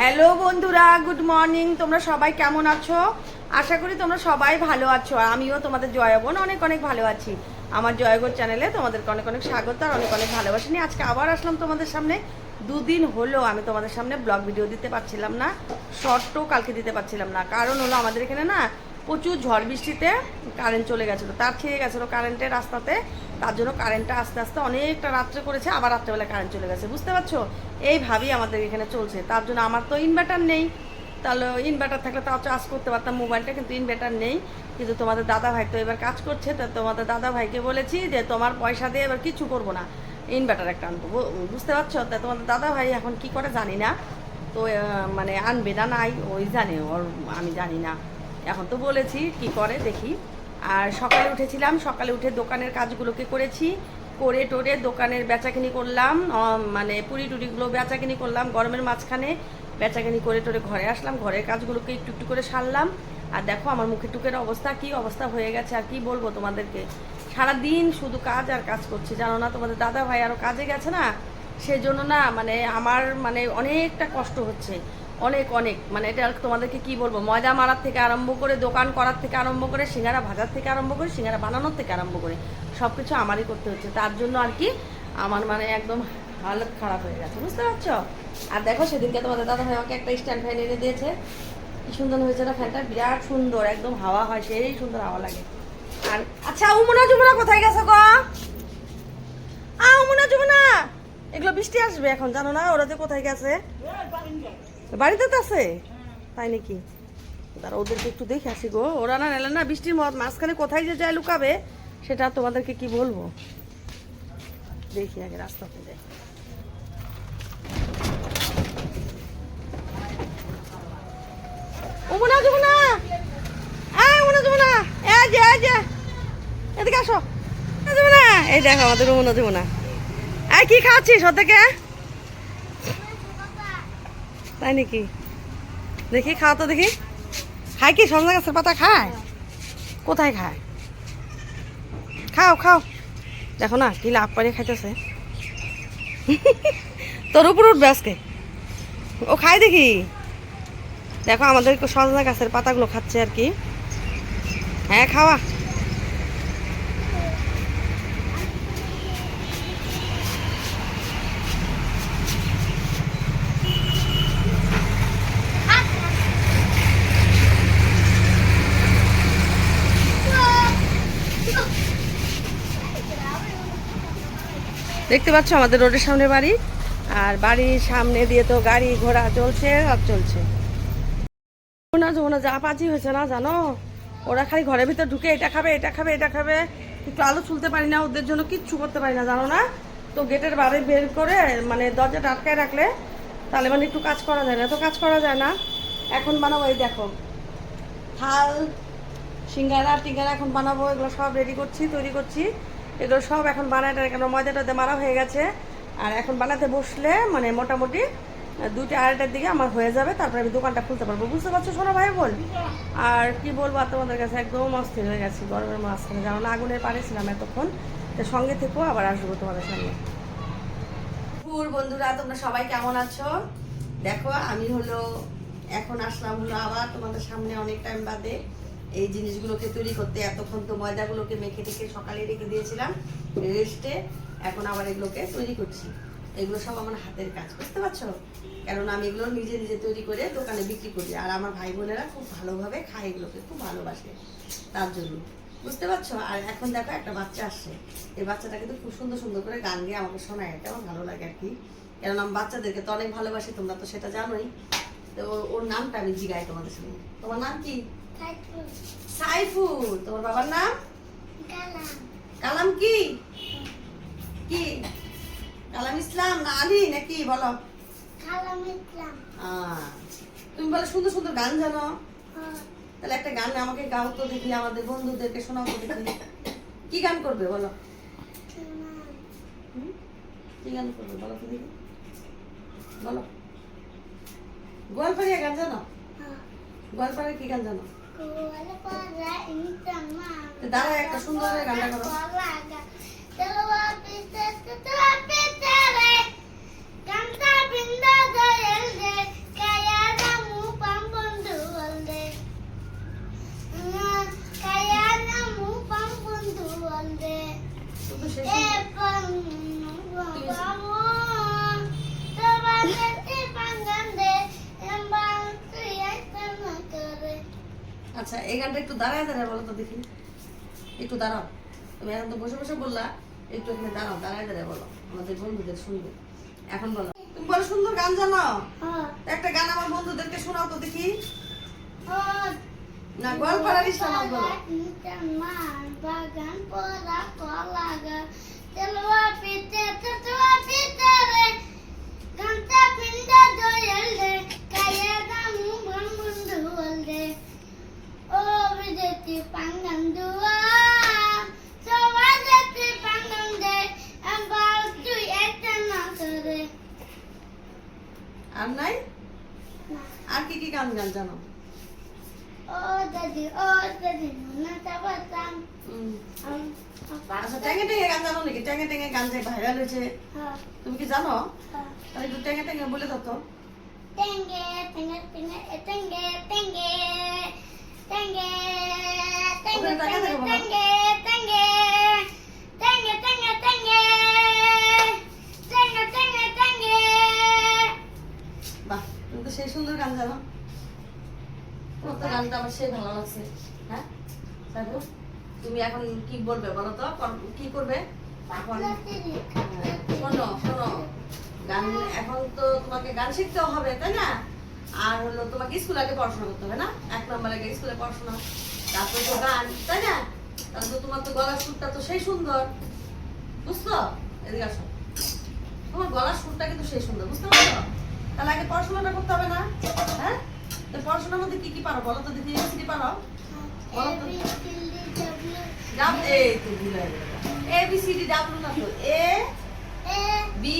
Hello বন্ধুরা, good morning. তোমরা সবাই কেমন আছো? আশা করি তোমরা সবাই ভালো আছো, আর আমিও তোমাদের জয়াবন অনেক অনেক ভালো আছি। আমার জয়গর চ্যানেলে তোমাদেরকে অনেক অনেক স্বাগত আর অনেক অনেক ভালোবাসি নিয়ে আজকে আবার আসলাম তোমাদের সামনে। দুদিন হলো আমি তোমাদের সামনে ব্লগ ভিডিও দিতে পারছিলাম না, শর্টও কালকে দিতে পারছিলাম না। কারণ হলো আমাদের এখানে না প্রচুর ঝড় বৃষ্টিতে কারেন্ট চলে গেছিল। তার খেয়ে গেছিল কারেন্টের রাস্তাতে। তার জন্য কারেন্টটা আস্তে আস্তে অনেকটা রাত্রে করেছে, আবার রাত্রেবেলা কারেন্ট চলে গেছে। বুঝতে পারছ? এইভাবেই আমাদের এখানে চলছে। তার জন্য আমার তো ইনভার্টার নেই। তাহলে ইনভার্টার থাকলে তাও চার্জ করতে পারতাম মোবাইলটা কিন্তু ইনভার্টার নেই। কিন্তু তোমাদের দাদা ভাই তো এবার কাজ করছে, তা তোমাদের দাদা ভাইকে বলেছি যে তোমার পয়সা দিয়ে এবার কিছু করব না। ইনভার্টার একটা আনব। বুঝতে পারছ? তা তোমাদের দাদা ভাই এখন কি করে জানি না। তো মানে আনবে না নাই, ওই জানে, ওর আমি জানি না। এখন তো বলেছি কি করে দেখি। আর সকালে উঠেছিলাম, সকালে উঠে দোকানের কাজগুলোকে করেছি। করে টোরে দোকানের বেচাকিনি করলাম মানে পুরি টুরিগুলো বেচাকিনি করলাম, গরমের মাঝখানে বেচাকিনি করে টোরে ঘরে আসলাম, ঘরের কাজগুলোকে একটু একটু করে সারলাম। আর দেখো আমার মুখে টুকের অবস্থা, কি অবস্থা হয়ে গেছে আর কি বলব তোমাদেরকে। সারাদিন শুধু কাজ আর কাজ করছি, জানো না তোমাদের দাদা ভাই আরও কাজে গেছে না? সেই জন্য না মানে আমার মানে অনেকটা কষ্ট হচ্ছে। অনেক অনেক। মানে এটা তোমাদেরকে কি বলব? ময়দা মারার থেকে আরম্ভ করে, দোকান করার থেকে আরম্ভ করে, সিঙ্গারা ভাজার থেকে আরম্ভ করে, সিঙ্গারা বানানোর থেকে আরম্ভ করে সব কিছু আমারই করতে হচ্ছে। তার জন্য আর কি আমার মানে একদম হালত খারাপ হয়ে গেছে। বুঝতে পারছ? আর দেখো সেদিনকে তোমাদের দাদা ভাই আমাকে একটা স্ট্যান্ড ফ্যান এনে দিয়েছে। কি সুন্দর হয়েছে না ফ্যানটা বিরাট সুন্দর, একদম হাওয়া হয়, সেই সুন্দর হাওয়া লাগে। আর আচ্ছা উমনা জুমনা কোথায় গেছে গো? আ উমনা জুমনা এগুলো বৃষ্টি আসবে এখন, জানো না? ওরা যে কোথায় গেছে? বাড়িতে তো আছে। তাই নাকি? তারা ওদেরকে একটু দেখে আসি গো। ওরা না নেলে না বৃষ্টির মত, মাঝখানে কোথায় যে যায় লুকাবে, সেটা তোমাদেরকে কি বলব? দেখি আগে রাস্তাতে যাই এই এদিকে আসো। এই দেখো আমাদের উমনা যমুনা এই, কি খাচ্ছিস ওদেরকে? তাই নাকি? দেখি, খাও তো দেখি। খায় কি? সজনা গাছের পাতা খায়? কোথায় খায়? খাও খাও। দেখো না, কি লাভ করে খাইতেছে। তোর উপর উঠবে আজকে। ও খায় দেখি। দেখো, আমাদের সজনা গাছের পাতাগুলো খাচ্ছে আর কি। হ্যাঁ খাওয়া। দেখতে পাচ্ছ আমাদের রোডের সামনে বাড়ি, আর বাড়ির সামনে দিয়ে তো গাড়ি ঘোড়া চলছে আর চলছে। না যা পাজি হয়েছে না, জানো? ওরা খালি ঘরের ভিতর ঢুকে এটা খাবে এটা খাবে এটা খাবে। একটু আলো ছুলতে পারি না, ওদের জন্য কিচ্ছু করতে পারি না, জানো না? তো গেটের বাইরে বের করে মানে দরজাটা আটকায় রাখলে, তাহলে মানে একটু কাজ করা যায় না। তো কাজ করা যায় না। এখন বানাবো, এই দেখো, থাল, সিঙ্গারা, টিঙ্গারা এখন বানাবো, এগুলো সব রেডি করছি, তৈরি করছি। এগুলো সব এখন বানাতে কেন ময়দাটাতে মারা হয়ে গেছে। আর এখন বানাতে বসলে মানে মোটামুটি দুইটা আড়াইটার দিকে আমার হয়ে যাবে, তারপরে আমি দোকানটা খুলতে পারব। বুঝতে পারছ শোনো ভাই বল আর কি বলব আর তোমাদের কাছে একদম অস্থির হয়ে গেছি, গরমের মাঝখানে। না আগুনের পাড়ে ছিলাম এতক্ষণ, তো সঙ্গে থেকেও আবার আসব তোমাদের সামনে। পুর বন্ধুরা, তোমরা সবাই কেমন আছো? দেখো, আমি হলো, এখন আসলাম হলো আবার তোমাদের সামনে, অনেক টাইম বাদে। এই জিনিসগুলোকে তৈরি করতে এতক্ষণ তো ময়দাগুলোকে মেখে টেখে সকালে রেখে দিয়েছিলাম রেস্টে এখন আবার এগুলোকে তৈরি করছি। এগুলো সব আমার হাতের কাজ, বুঝতে পারছ? কারণ আমি এগুলো নিজে নিজে তৈরি করে দোকানে বিক্রি করি, আর আমার ভাই বোনেরা খুব ভালোভাবে খায় এগুলোকে, খুব ভালোবাসে তার জন্য, বুঝতে পারছ? আর এখন দেখো একটা বাচ্চা আসছে, এই বাচ্চাটা কিন্তু খুব সুন্দর সুন্দর করে গান গিয়ে আমাকে শোনায়, এটা আমার ভালো লাগে আর কি। কারণ আমি বাচ্চাদেরকে তো অনেক ভালোবাসি, তোমরা তো সেটা জানোই। তো ওর নামটা আমি জিগাই তোমাদের সঙ্গে তোমার নাম কি? সাইফুল তোমার বাবার নাম? কালাম। কি? কি? কালাম ইসলাম না আলী নাকি বলো? তুমি বলো সুন্দর সুন্দর গান জানো। তাহলে একটা গান আমাকে গাও তো দেখি আমাদের বন্ধুদেরকে শোনাও তো দেখি। কি গান করবে বলো? কি গান করবে বলো তো দেখি। বলো। গোয়ালপাড়িয়া গান জানো? গোয়ালপাড়িয়া কি গান জানো? দাঁড়া একটা সুন্দর গানটা করো। আচ্ছা এই গানটা একটু দাঁড়ায় দাঁড়ায় বলো তো দেখি। একটু দাঁড়াও। তুমি এখন তো বসে বসে বললা একটু এখানে দাঁড়াও দাঁড়ায় দাঁড়ায় বলো। আমাদের বন্ধুদের শুনবে। এখন বলো। তুমি বলো সুন্দর গান জানো? একটা গান আমার বন্ধুদেরকে শোনাও তো দেখি। না গল্প বলো। বাগান পরা কলা গাছ তেলুয়া পিতে তেতুয়া পিতে রে গান্তা পিন্ডা দয়াল রে কায়া গামু বন্ধু হল রে ও বিদেতি পাঙ্গান দুয়া সবাই যেতে পাঙ্গান দে আবার তুই একটা না করে আর নাই? আর কি কি গান গান জানো? আচ্ছা ট্যাঙে ট্যাঙে গান জানো নাকি? ট্যাঙে ট্যাঙে গান যে ভাইরাল হয়েছে। হ্যাঁ। তুমি কি জানো? হ্যাঁ। তাহলে একটু ট্যাঙে ট্যাঙে বলে দাও তো। tengue, Oke, সেই সুন্দর গান জানো? তোমার তো গানটা আমার সেই ভালো লাগছে। হ্যাঁ? সাইবু তুমি এখন কি বলবে বলো তো? কি করবে? এখন, শোনো শোনো। গান, এখন তো তোমাকে গান শিখতে হবে, তাই না? আর হলো তোমাকে স্কুল আগে পড়াশোনা করতে হবে না? এক নম্বর আগে স্কুলে পড়াশোনা, তারপরে তো গান, তাই না? তাহলে তো তোমার তো গলার সুরটা তো সেই সুন্দর। বুঝছ? এদিকে আসো। তোমার গলার সুরটা কিন্তু সেই সুন্দর, বুঝতে পারছ? তাহলে আগে পড়াশোনাটা করতে হবে না? হ্যাঁ? তো পড়াশোনার মধ্যে কি কি পারো বলো তো? দেখি কি পারো? ভুলে A B C D W না তো এ বি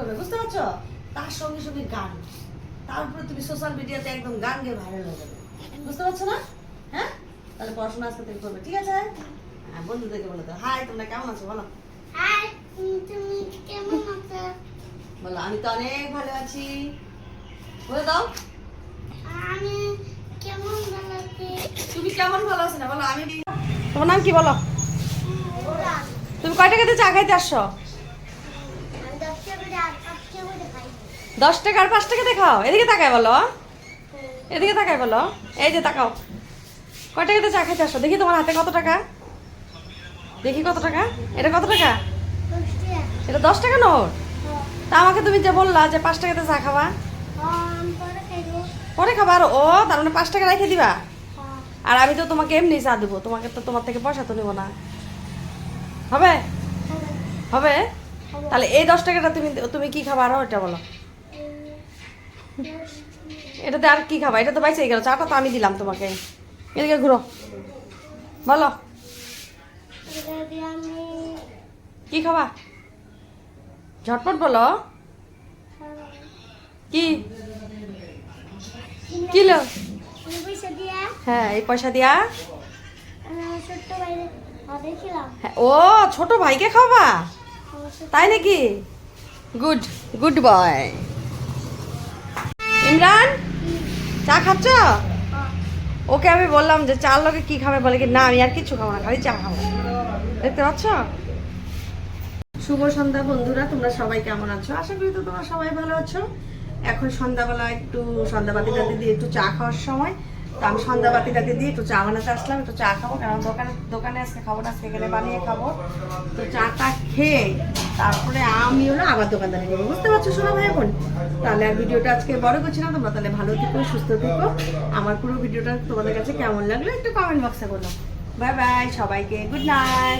করবে বুঝতে পারছ? তার সঙ্গে সঙ্গে গান। তারপরে তুমি সোশ্যাল মিডিয়াতে একদম গান গিয়ে ভাইরাল হয়ে যাবে। বুঝতে পারছ না? হ্যাঁ? তাহলে পড়াশোনা আজকে থেকে করবে ঠিক আছে? হ্যাঁ বন্ধুদেরকে বলে দাও। হাই তোমরা কেমন আছো? বলো। Hi, তুমি কেমন আছো? বলো আমি তো অনেক ভালো আছি। বলে দাও। আমি কেমন ভালো আছি? তুমি কেমন ভালো আছো না? বলো আমি তোমার নাম কি বলো? তুমি কয় টাকাতে চা খাইতে আসছো আমি দশটা করে আর পাঁচটা করে খাই। দশ টাকা আর পাঁচ টাকা দেখাও। এদিকে তাকায় বলো। এদিকে তাকায় বলো। এই যে তাকাও। কয় টাকাতে চা খাইতে আসো? দেখি তোমার হাতে কত টাকা। দেখি কত টাকা। এটা কত টাকা? এটা দশ টাকা নোট। তা আমাকে তুমি যে বললা যে পাঁচ টাকাতে চা খাবা। পরে খাবা আর। ও, তার মানে পাঁচ টাকা রেখে দিবা। আর আমি তো তোমাকে এমনি চা দেবো। তোমাকে তো তোমার থেকে পয়সা তো নেব না। হবে? হবে। তাহলে এই দশ টাকাটা তুমি তুমি কি খাবা আরও? এটা বলো। এটাতে আর কি খাবা? এটা তো বাইসে গেল চাটা তো আমি দিলাম তোমাকে। এদিকে ঘুরো। বলো। কি খাবা? ঝটপট বলো। খাব। কি? লো হ্যাঁ এই পয়সা দিয়া। হ্যাঁ, ও ছোট ভাইকে খাবা তাই নাকি? গুড গুড বয় ইমরান চা খাচ্ছ? ওকে আমি বললাম যে চার লোকে কি খাবে? বলে কি না আমি আর কিছু খাব না খালি চা খাব। দেখতে পাচ্ছ? শুভ সন্ধ্যা বন্ধুরা তোমরা সবাই কেমন আছো? আশা করি তো তোমরা সবাই ভালো আছো। এখন সন্ধ্যাবেলা একটু সন্ধ্যাবাতি টাতি দিয়ে একটু চা খাওয়ার সময়। তো আমি সন্ধ্যাবাতি টাতি দিয়ে একটু চা বানাতে আসলাম, একটু চা খাব, কারণ দোকানে দোকানে আজকে খাব না গেলে বানিয়ে খাব। তো চাটা খেয়ে তারপরে আমি হলো আবার দোকানদারে নেব বুঝতে পারছ শোনা ভাই এখন তাহলে আর ভিডিওটা আজকে বড় করছি না, তোমরা তাহলে ভালো থেকো, সুস্থ থেকো। আমার পুরো ভিডিওটা তোমাদের কাছে কেমন লাগল একটু কমেন্ট বক্সে বলো। বাই বাই সবাইকে গুড নাইট